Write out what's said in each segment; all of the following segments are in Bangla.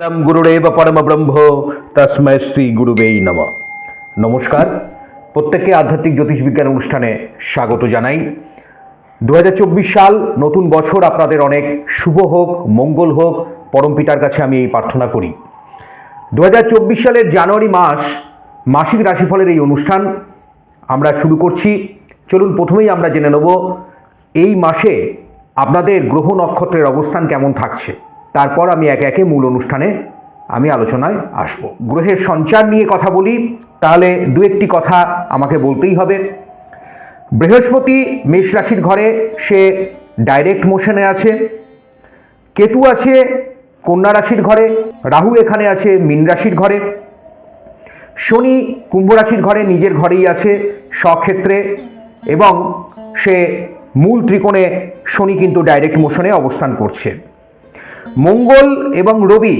পরম গুরুরেব পরম ব্রহ্ম তস্ময় শ্রী গুরুবেই নম নমস্কার প্রত্যেককে আধ্যাত্মিক জ্যোতিষ বিজ্ঞান অনুষ্ঠানে স্বাগত জানাই। দু হাজার চব্বিশ সাল নতুন বছর আপনাদের অনেক শুভ হোক, মঙ্গল হোক, পরম পিতার কাছে আমি এই প্রার্থনা করি। দু হাজার চব্বিশ সালের জানুয়ারি মাস মাসিক রাশিফলের এই অনুষ্ঠান। আমরা শুরু করছি। চলুন প্রথমেই আমরা জেনে নেব, এই মাসে আপনাদের গ্রহ নক্ষত্রের অবস্থান কেমন থাকছে। তারপর আমি একে একে মূল অনুষ্ঠানে আমি আলোচনায় আসব। গ্রহের সঞ্চার নিয়ে কথা বলি, তাহলে দু একটি কথা আমাকে বলতেই হবে। বৃহস্পতি মেষ রাশির ঘরে, সে ডাইরেক্ট মোশনে আছে। কেতু আছে কন্যা রাশির ঘরে, রাহু এখানে আছে মীন রাশির ঘরে। শনি কুম্ভ রাশির ঘরে নিজের ঘরেই আছে স্বক্ষেত্রে এবং সে মূল ত্রিকোণে শনি কিন্তু ডাইরেক্ট মোশনে অবস্থান করছে। মঙ্গল এবং রবি,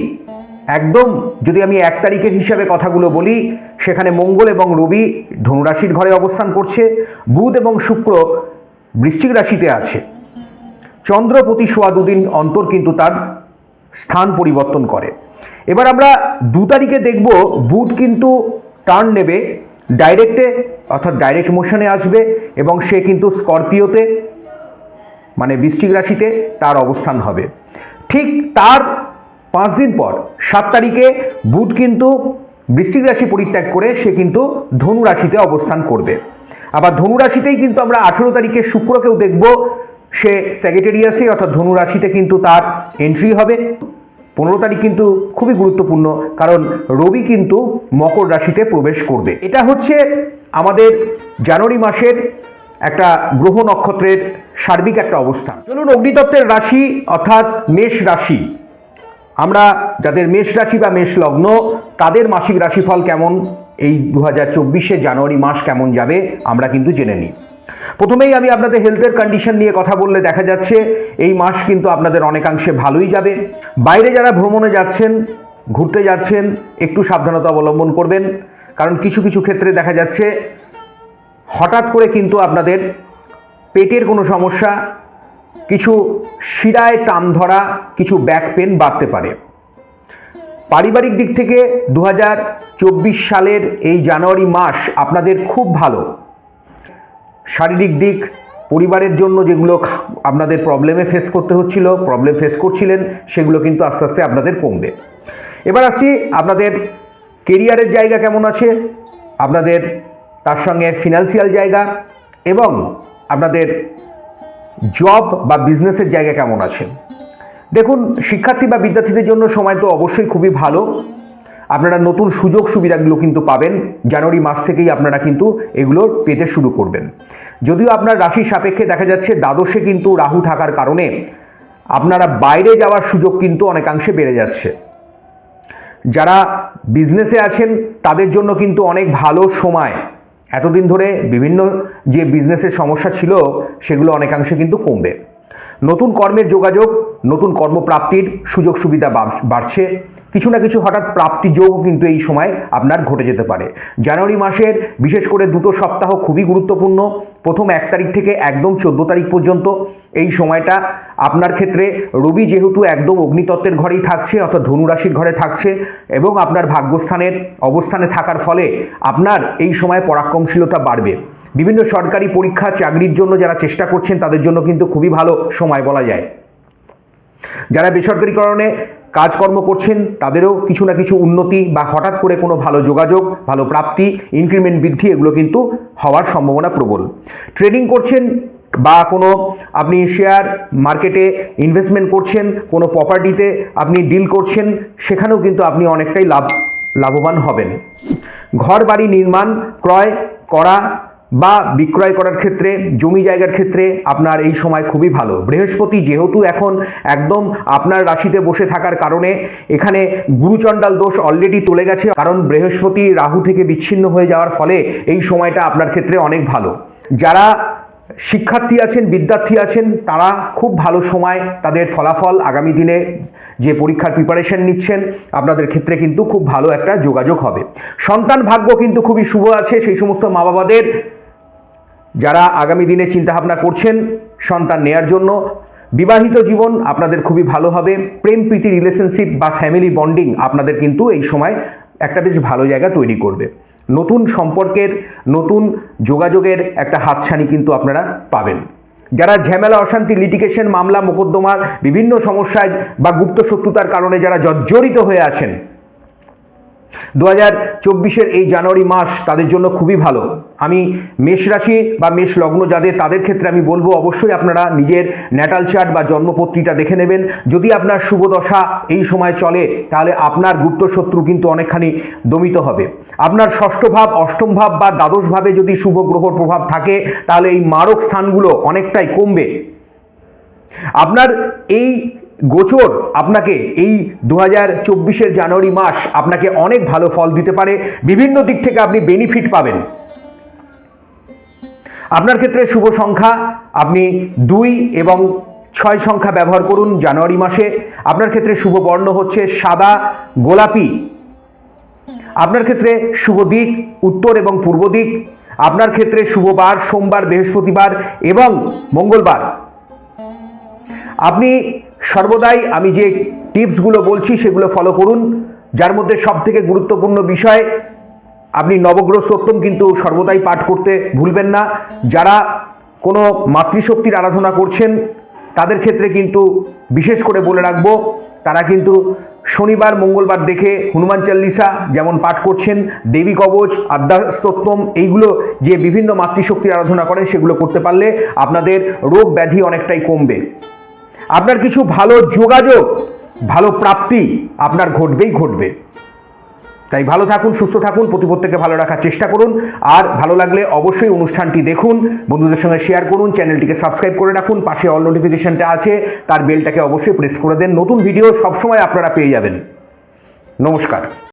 একদম যদি আমি এক তারিখের হিসাবে কথাগুলো বলি, সেখানে মঙ্গল এবং রবি ধনুরাশির ঘরে অবস্থান করছে, বুধ এবং শুক্র বৃশ্চিক রাশিতে আছে। চন্দ্র প্রতি সোয়া দুদিন অন্তর কিন্তু তার স্থান পরিবর্তন করে। এবার আমরা দু তারিখে দেখব, বুধ কিন্তু টার্ন নেবে ডাইরেক্টে অর্থাৎ ডাইরেক্ট মোশনে আসবে এবং সে কিন্তু স্করপিওতে মানে বৃশ্চিক রাশিতে তার অবস্থান হবে। ঠিক তার পাঁচ দিন পর, সাত তারিখে বুধ কিন্তু বৃশ্চিক রাশি পরিত্যাগ করে সে কিন্তু ধনু রাশিতে অবস্থান করবে। আবার ধনু রাশিতেই কিন্তু আমরা আঠেরো তারিখে শুক্রকেও দেখব, সে সেক্রেটারিয়াসে অর্থাৎ ধনু রাশিতে কিন্তু তার এন্ট্রি হবে। পনেরো তারিখ কিন্তু খুবই গুরুত্বপূর্ণ, কারণ রবি কিন্তু মকর রাশিতে প্রবেশ করবে। এটা হচ্ছে আমাদের জানুয়ারি মাসের একটা গ্রহ নক্ষত্রের সার্বিক একটা অবস্থা চলুন অগ্নিতত্ত্বের রাশি অর্থাৎ মেষ রাশি। আমরা যাদের মেষ রাশি বা মেষ লগ্ন, তাদের মাসিক রাশিফল কেমন? এই দু হাজার চব্বিশে জানুয়ারি মাস কেমন যাবে? আমরা কিন্তু জেনে নিই। প্রথমেই আমি আপনাদের হেলথের কন্ডিশন নিয়ে কথা বললে দেখা যাচ্ছে, এই মাস কিন্তু আপনাদের অনেকাংশে ভালোই যাবে। বাইরে যারা ভ্রমণে যাচ্ছেন, ঘুরতে যাচ্ছেন, একটু সাবধানতা অবলম্বন করবেন। কারণ কিছু কিছু ক্ষেত্রে দেখা যাচ্ছে, হঠাৎ করে কিন্তু আপনাদের পেটের কোনো সমস্যা, কিছু শিরায় টান ধরা, কিছু ব্যাক পেন বাড়তে পারে। পারিবারিক দিক থেকে দু হাজার চব্বিশ সালের এই জানুয়ারি মাস আপনাদের খুব ভালো। শারীরিক দিক, পরিবারের জন্য যেগুলো আপনাদের প্রবলেমে ফেস করতে হচ্ছিল প্রবলেম ফেস করছিলেন, সেগুলো কিন্তু আস্তে আস্তে আপনাদের কমবে। এবার আসছি আপনাদের কেরিয়ারের জায়গা কেমন আছে, আপনাদের তার সঙ্গে ফিনান্সিয়াল জায়গা এবং আপনাদের জব বা বিজনেসের জায়গা কেমন আছে? দেখুন, শিক্ষার্থী বা বিদ্যার্থীদের জন্য সময় তো অবশ্যই খুবই ভালো। আপনারা নতুন সুযোগ সুবিধাগুলো কিন্তু পাবেন। জানুয়ারি মাস থেকেই আপনারা কিন্তু এগুলো পেতে শুরু করবেন। যদিও আপনার রাশি সাপেক্ষে দেখা যাচ্ছে দ্বাদশে কিন্তু রাহু থাকার কারণে আপনারা বাইরে যাওয়ার সুযোগ কিন্তু অনেকাংশে বেড়ে যাচ্ছে। যারা বিজনেসে আছেন, তাদের জন্য কিন্তু অনেক ভালো সময়। এতদিন ধরে বিভিন্ন যে বিজনেসের সমস্যা ছিল, সেগুলো অনেকাংশে কিন্তু কমবে। নতুন কর্মের যোগাযোগ, নতুন কর্মপ্রাপ্তির সুযোগ সুবিধা বাড়- বাড়ছে। কিছু না কিছু হঠাৎ প্রাপ্তি যোগও কিন্তু এই সময় আপনার ঘটে যেতে পারে। জানুয়ারি মাসের বিশেষ করে দুটো সপ্তাহ খুবই গুরুত্বপূর্ণ। প্রথম এক তারিখ থেকে একদম চোদ্দ তারিখ পর্যন্ত এই সময়টা আপনার ক্ষেত্রে রবি যেহেতু একদম অগ্নিতত্ত্বের ঘরেই থাকছে, অর্থাৎ ধনুরাশির ঘরে থাকছে এবং আপনার ভাগ্যস্থানের অবস্থানে থাকার ফলে আপনার এই সময় পরাক্রমশীলতা বাড়বে। বিভিন্ন সরকারি পরীক্ষা, চাকরির জন্য যারা চেষ্টা করছেন তাদের জন্য কিন্তু খুবই ভালো সময় বলা যায়। যারা বেসরকারিকরণে কাজকর্ম করছেন, তাদেরও কিছু না কিছু উন্নতি বা হঠাৎ করে কোনো ভালো যোগাযোগ, ভালো প্রাপ্তি ইনক্রিমেন্ট বৃদ্ধি, এগুলো কিন্তু হওয়ার সম্ভাবনা প্রবল। ট্রেডিং করছেন বা কোনো আপনি শেয়ার মার্কেটে ইনভেস্টমেন্ট করছেন, কোনো প্রপার্টিতে আপনি ডিল করছেন, সেখানেও কিন্তু আপনি অনেকটাই লাভ, লাভবান হবেন। ঘর বাড়ি নির্মাণ, ক্রয় করা বা বিক্রয় করার ক্ষেত্রে, জমি জায়গার ক্ষেত্রে আপনার এই সময় খুবই ভালো। বৃহস্পতি যেহেতু এখন একদম আপনার রাশিতে বসে থাকার কারণে এখানে গুরুচণ্ডাল দোষ অলরেডি চলে গেছে। কারণ বৃহস্পতি রাহু থেকে বিচ্ছিন্ন হয়ে যাওয়ার ফলে এই সময়টা আপনার ক্ষেত্রে অনেক ভালো। যারা শিক্ষার্থী আছেন, বিদ্যার্থী আছেন, তারা খুব ভালো সময় তাদের ফলাফল আগামী দিনে যে পরীক্ষার প্রিপারেশন নিচ্ছেন, আপনাদের ক্ষেত্রে কিন্তু খুব ভালো একটা যোগাযোগ হবে। সন্তান ভাগ্য কিন্তু খুবই শুভ আছে, সেই সমস্ত মা বাবাদের যারা আগামী দিনে চিন্তাভাবনা করছেন সন্তান নেয়ার জন্য, বিবাহিত জীবন আপনাদের খুবই ভালো হবে। প্রেম, প্রীতি রিলেশনশিপ বা ফ্যামিলি বন্ডিং আপনাদের কিন্তু এই সময় একটা বেশ ভালো জায়গা তৈরি করবে। নতুন সম্পর্কের, নতুন যোগাযোগের একটা হাতছানি কিন্তু আপনারা পাবেন। যারা ঝামেলা, অশান্তি লিটিগেশন মামলা, মোকদ্দমার বিভিন্ন সমস্যায় বা গুপ্ত শত্রুতার কারণে যারা জর্জরিত হয়ে আছেন দু হাজার চব্বিশের এই জানুয়ারি মাস তাদের জন্য খুবই ভালো। আমি মেষ রাশি বা মেষ লগ্ন যাদের, তাদের ক্ষেত্রে আমি বলব অবশ্যই আপনারা নিজের ন্যাটাল চার্ট বা জন্মপত্রিটা দেখে নেবেন। যদি আপনার শুভ দশা এই সময় চলে, তাহলে আপনার গুপ্ত শত্রু কিন্তু অনেকখানি দমিত হবে। আপনার ষষ্ঠ ভাব, অষ্টম ভাব বা দ্বাদশ ভাবে যদি শুভ গ্রহর প্রভাব থাকে, তাহলে এই মারক স্থানগুলো অনেকটাই কমবে। আপনার এই গোচর আপনাকে এই দু হাজার চব্বিশের জানুয়ারি মাস আপনাকে অনেক ভালো ফল দিতে পারে। বিভিন্ন দিক থেকে আপনি বেনিফিট পাবেন। আপনার ক্ষেত্রে শুভ সংখ্যা, আপনি দুই এবং ছয় সংখ্যা ব্যবহার করুন জানুয়ারি মাসে। আপনার ক্ষেত্রে শুভ বর্ণ হচ্ছে সাদা, গোলাপি। আপনার ক্ষেত্রে শুভ দিক, উত্তর এবং পূর্ব দিক। আপনার ক্ষেত্রে শুভবার, সোমবার, বৃহস্পতিবার এবং মঙ্গলবার। আপনি সর্বদাই আমি যে টিপসগুলো বলছি সেগুলো ফলো করুন। যার মধ্যে সব থেকে গুরুত্বপূর্ণ বিষয়, আপনি নবগ্রহ সপ্তম কিন্তু সর্বদাই পাঠ করতে ভুলবেন না। যারা কোনো মাতৃশক্তির আরাধনা করছেন, তাদের ক্ষেত্রে কিন্তু বিশেষ করে বলে রাখব, তারা কিন্তু শনিবার, মঙ্গলবার দেখে হনুমান চল্লিশা যেমন পাঠ করছেন, দেবী কবচ, আদ্যাস্তোত্তম, এইগুলো যে বিভিন্ন মাতৃশক্তির আরাধনা করেন, সেগুলো করতে পারলে আপনাদের রোগ ব্যাধি অনেকটাই কমবে। আপনার কিছু ভালো যোগাযোগ, ভালো প্রাপ্তি আপনার ঘটবেই ঘটবে। তাই ভালো থাকুন, সুস্থ থাকুন প্রতি ভালো রাখার চেষ্টা করুন। আর ভালো লাগলে অবশ্যই অনুষ্ঠানটি দেখুন, বন্ধুদের সঙ্গে শেয়ার করুন চ্যানেলটিকে সাবস্ক্রাইব করে রাখুন, পাশে অল নোটিফিকেশনটা আছে, তার বেলটাকে অবশ্যই প্রেস করে দেন। নতুন ভিডিও সবসময় আপনারা পেয়ে যাবেন। নমস্কার।